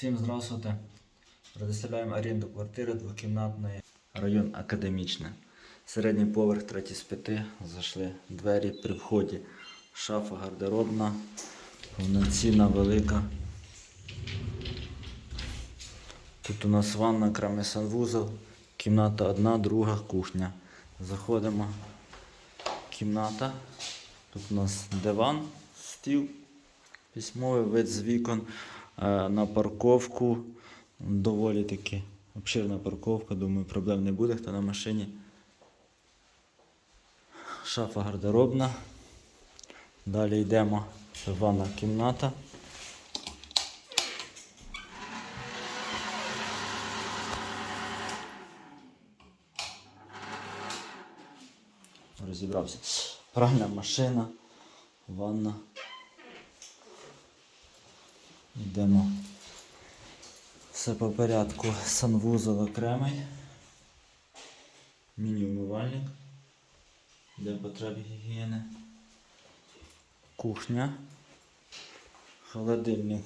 Всем здравствуйте. Предоставляем аренду квартири двохкімнатної. Район академічний. Середній поверх третій з п'яти. Зайшли двері при вході. Шафа гардеробна. Повноцінна велика. Тут у нас ванна, окремий санвузол. Кімната одна, друга, кухня. Заходимо. Кімната. Тут у нас диван, стіл, письмовий вид з вікон на парковку. Доволі таки обширна парковка, думаю, проблем не буде, хто на машині. Шафа гардеробна. Далі йдемо. Ванна кімната. Розібрався. Пральна машина, ванна. Йдемо. Все по порядку. Санвузол окремий. Міні-умивальник. Для потреб гігієни. Кухня. Холодильник.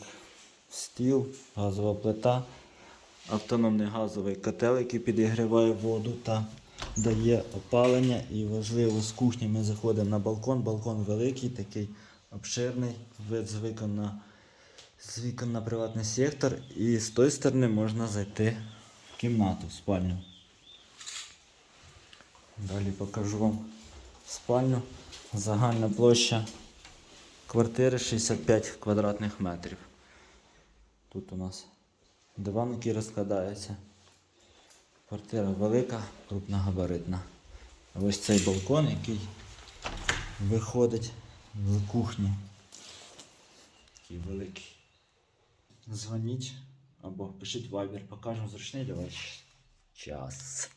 Стіл, газова плита. Автономний газовий котел, який підігріває воду та дає опалення. І важливо, з кухні ми заходимо на балкон. Балкон великий, такий обширний, вид з на, з вікон на приватний сектор. І з тої сторони можна зайти в кімнату, в спальню. Далі покажу вам спальню. Загальна площа квартири 65 квадратних метрів. Тут у нас диван, який розкладається. Квартира велика, крупногабаритна. Ось цей балкон, який виходить з кухні. Такий великий. Дзвоніть або пишіть вайбер, покажемо зручний для вас час.